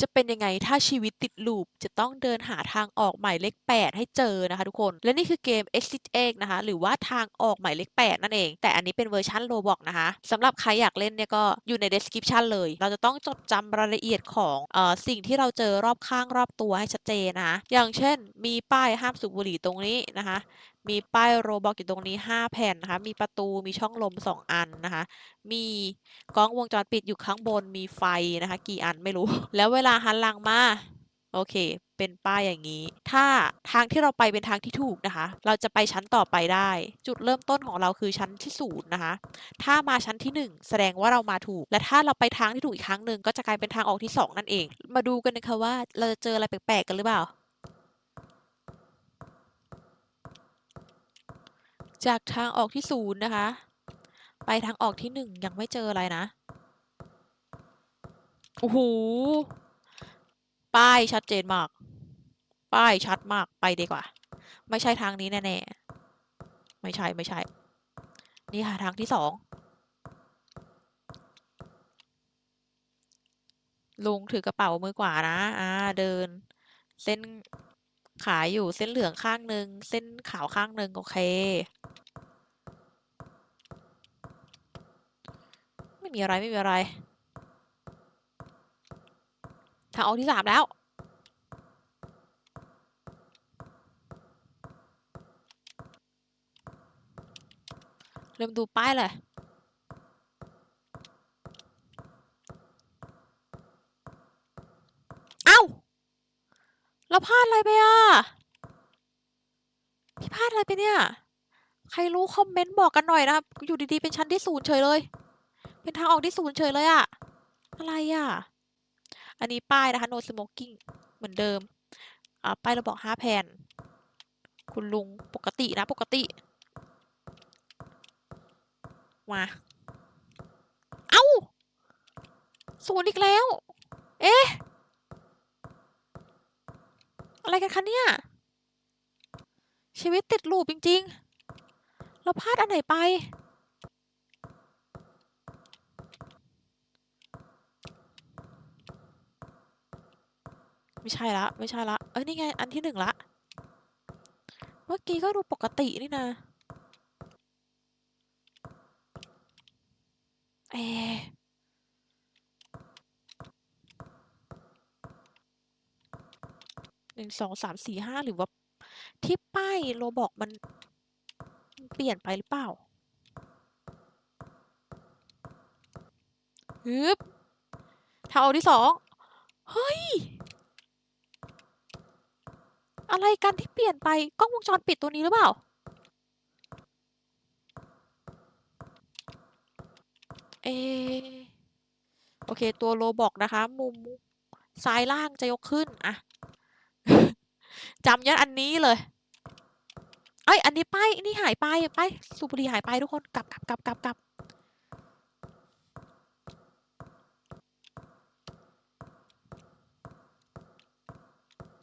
จะเป็นยังไงถ้าชีวิตติดลูป จะต้องเดินหาทางออกหมายเลข 8 ให้เจอนะคะทุกคน และนี่คือเกม Exit X นะคะ หรือว่าทางออกหมายเลข 8 นั่นเอง แต่อันนี้เป็นเวอร์ชัน Roblox นะคะสำหรับใครอยากเล่นเนี่ยก็อยู่ใน description เลย เราจะต้องจดจำรายละเอียดของออสิ่งที่เราเจอรอบข้างรอบตัวให้ชัดเจนนะคะอย่างเช่น มีป้ายห้ามสูบบุหรี่ตรงนี้นะคะ มีป้ายโรบอกอยู่ตรงนี้ 5 แผ่นนะคะ มีประตูมีช่องลม 2 อันนะคะ มีกล้องวงจรปิดอยู่ข้างบนมีไฟนะคะ กี่อันไม่รู้ แล้วเวลาหันหลังมา โอเค เป็นป้ายอย่างนี้ ถ้าทางที่เราไปเป็นทางที่ถูกนะคะ เราจะไปชั้นต่อไปได้ จุดเริ่มต้นของเราคือชั้นที่ศูนย์นะคะ ถ้ามาชั้นที่หนึ่งแสดงว่าเรามาถูก และถ้าเราไปทางที่ถูกอีกครั้งหนึ่งก็จะกลายเป็นทางออกที่สองนั่นเอง มาดูกันนะคะว่าเราจะเจออะไรแปลกๆกันหรือเปล่า จากทางออกที่ศูนย์นะคะ ไปทางออกที่หนึ่งยังไม่เจออะไรนะ โอ้โห ป้ายชัดเจนมาก ป้ายชัดมาก ไปดีกว่า ไม่ใช่ทางนี้แน่ๆ ไม่ใช่ไม่ใช่ นี่ค่ะทางที่สอง ลุงถือกระเป๋ามือขวานะ อ่า เดิน เส้นขายอยู่เส้นเหลืองข้างหนึ่งเส้นขาวข้างหนึ่งโอเค ไม่มีอะไรไม่มีอะไร ทางออกที่สามแล้ว เริ่มดูป้ายเลยเอ้าเราพลาดอะไรไปอะ พี่พลาดอะไรไปเนี่ย ใครรู้คอมเมนต์บอกกันหน่อยนะครับ อยู่ดีๆ เป็นชั้นที่ศูนย์เฉยเลย เป็นทางออกที่ศูนย์เฉยเลยอะอะไรอะอันนี้ป้ายนะคะ no smoking เหมือนเดิม อ่าป้ายเราบอกห้าแผ่น คุณลุงปกตินะปกติ มา เอ้าศูนย์อีกแล้ว เอ๊ะ อะไรกันคะเนี่ย ชีวิตติดลูปจริง ๆ เราพลาดอันไหนไป ไม่ใช่ละ ไม่ใช่ละ เอ้ยนี่ไง อันที่หนึ่งละ เมื่อกี้ก็ดูปกตินี่นะ เอหนึ่งสองสามสี่ห้าหรือว่า ที่ป้ายโลบอกมันมันเปลี่ยนไปหรือเปล่าฮึบทางออกที่สอง เฮ้ย อะไรกันที่เปลี่ยนไปกล้องวงจรปิดตัวนี้หรือเปล่า เอ โอเค ตัวโลบอกนะคะ มุมซ้ายล่างจะยกขึ้นอะจำยันอันนี้เลย เอ้ย อันนี้ป้ายนี่หายไป ไป สูบบุหรี่หายไปทุกคน กลับกลับกลับกลับกลับ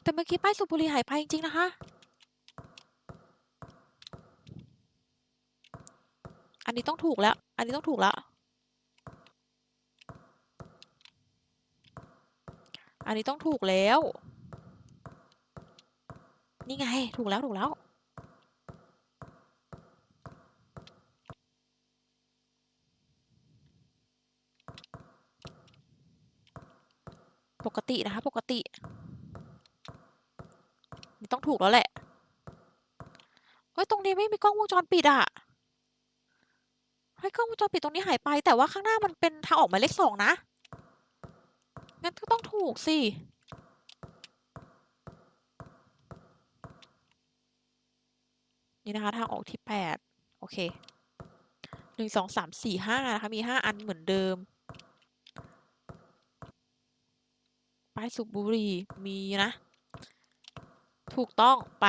แต่เมื่อกี้ป้ายสูบบุหรี่หายไปจริงๆนะคะ อันนี้ต้องถูกแล้ว อันนี้ต้องถูกแล้ว อันนี้ต้องถูกแล้ว นี่ไง ถูกแล้วถูกแล้วปกตินะคะปกติ ถูกแล้วแหละ เฮ้ย ตรงนี้ไม่มีกล้องวงจรปิดอะเฮ้ย กล้องวงจรปิดตรงนี้หายไป แต่ว่าข้างหน้ามันเป็นทางออกหมายเลขสองนะ งั้นก็ต้องถูกสิ นี่นะคะ ทางออกที่แปดโอเคหนึ่งสองสามสี่ห้านะคะ มีห้าอันเหมือนเดิมป้ายสูบบุหรี่มีนะ ถูกต้องไป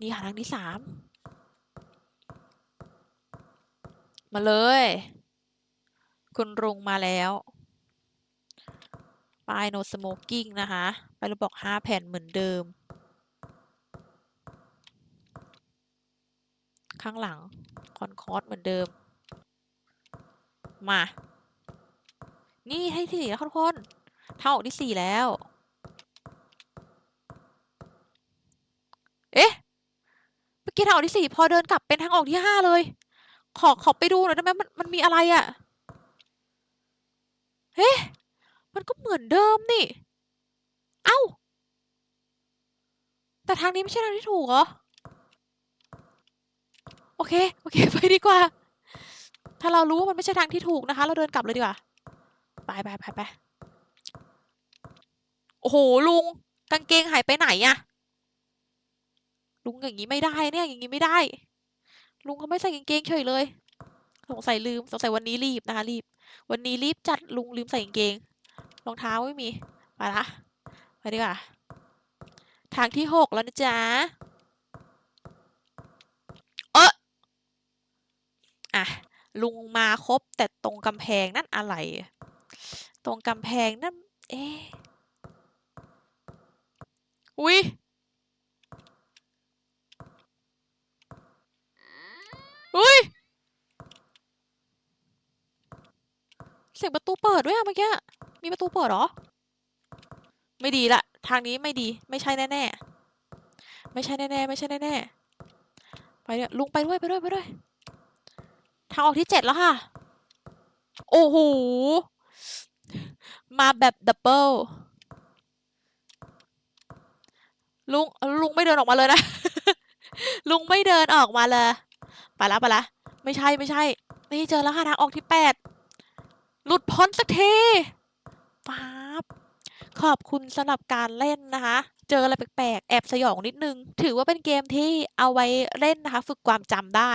นี่ค่ะทางที่สามมาเลย คุณรุงมาแล้วป้าย no smoking นะคะไปเราบอกห้าแผ่นเหมือนเดิม ข้างหลัง คอนคอร์สเหมือนเดิม มา นี่ให้ที่แล้วทุกคนทาที่สี่แล้ว เอ๊ะ เมื่อกี้ทางออกที่สี่พอเดินกลับเป็นทางออกที่ห้าเลย ขอขอไปดูหน่อยได้ไหมมันมันมีอะไรอะ่ะเฮ้มันก็เหมือนเดิมนี่ เอ้า แต่ทางนี้ไม่ใช่ทางที่ถูกเหรอ โอเค โอเค ไปดีกว่า ถ้าเรารู้ว่ามันไม่ใช่ทางที่ถูกนะคะ เราเดินกลับเลยดีกว่า ไปไปไปไปโอ้โห ลุง กางเกงหายไปไหนอะ ลุงอย่างนี้ไม่ได้เนี่ย อย่างนี้ไม่ได้ ลุงเขาไม่ใส่กางเกงเฉยเลย สงสัยลืม สงสัยวันนี้รีบนะคะรีบ วันนี้รีบจัดลุงลืมใส่กางเกง รองเท้าไม่มี ไปละ ไปดีกว่า ทางที่หกแล้วนะจ๊ะ เอออะ ลุงมาครบแต่ตรงกำแพงนั่นอะไร ตรงกำแพงนั่น เอ๊ะอุ้ยอุ้ย เสียงประ ตูเปิดด้วยอะเมื่อกี้ มีประตูเปิดเหรอ ไม่ดีละ ทางนี้ไม่ดี ไม่ใช่แน่ๆไม่ใช่แน่ๆไม่ใช่แน่ๆไปเนี่ยลุงไปด้วยไปด้วยไปด้วย ทางออกที่เจ็ดแล้วค่ะ โอ้โห มาแบบดับเบิลลุงลุงไม่เดินออกมาเลยนะ ลุงไม่เดินออกมาเลย ไปละไปละ ไม่ใช่ไม่ใช่ นี่เจอแล้วค่ะทางออกที่แปด หลุดพ้นสักทีป๊าบขอบคุณสำหรับการเล่นนะคะ เจออะไรแปลกๆ แอบสยองนิดนึง ถือว่าเป็นเกมที่เอาไว้เล่นนะคะ ฝึกความจำได้